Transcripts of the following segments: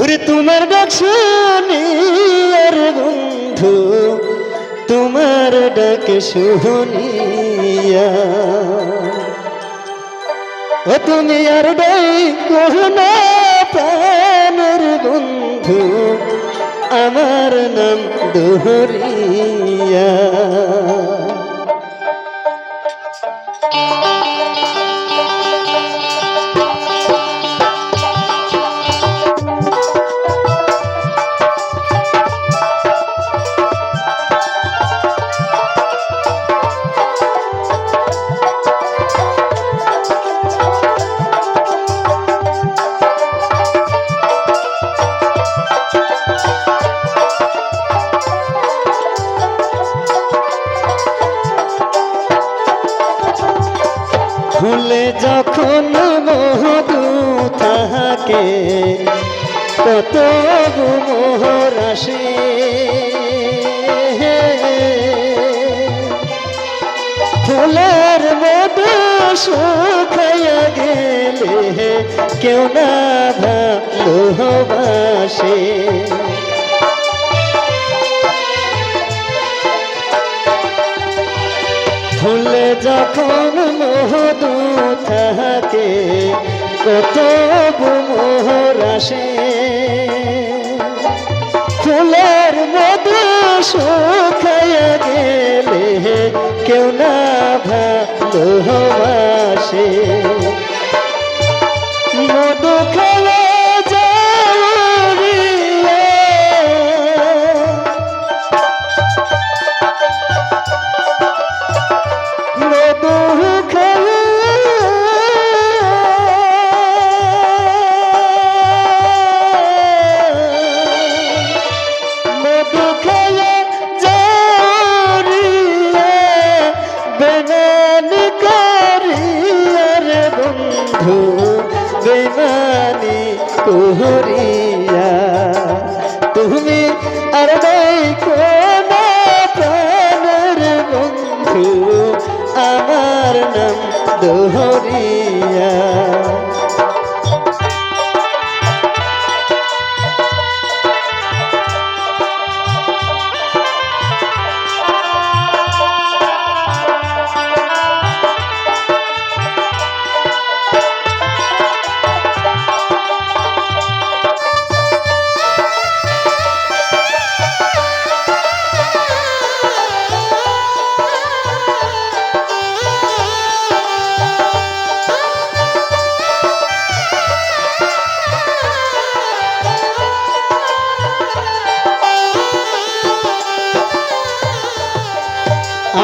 ওরে তোমার ডাক শুনি আর বন্ধু, তোমার ডাক শুনিয়া তুমি আর ডাই কোহনা প্রাণের বন্ধু, আমার নাম দোহরিয়া। ফুলে যখন মহদু তাহাকে কত মোহর আসে ফুলের মধু শুকাইয়া গেলে কেউ না ভালোবাসে ফুলে যখন মহদু থাকে কত মোহর আসে। ফুলের মধু শুকাইয়া গেলে কেউ না ভালোবাসে। বন্ধু বেমানি করিয়া তুমি আর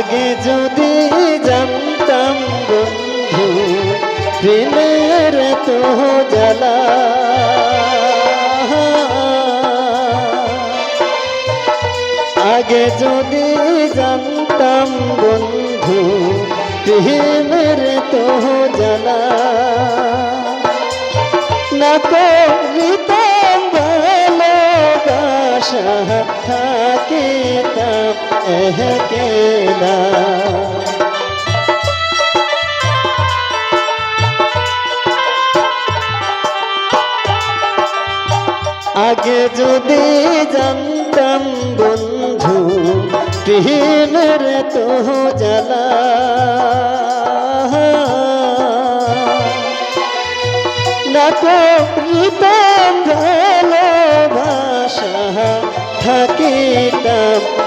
আগে যদি জানতাম বন্ধু, প্রেমের তো জ্বালা। আগে যদি জানতাম বন্ধু, প্রেমের তো জ্বালা। না করিতাম থাকিতাম এহকেলা আগে যদি জানতাম বন্ধু প্রেমের তো জ্বালা। না করিতাম ভালোবাসা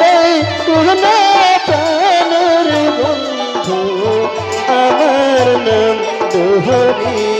নাই কোনা প্রাণের বন্ধু আমার নাম দোহরিয়া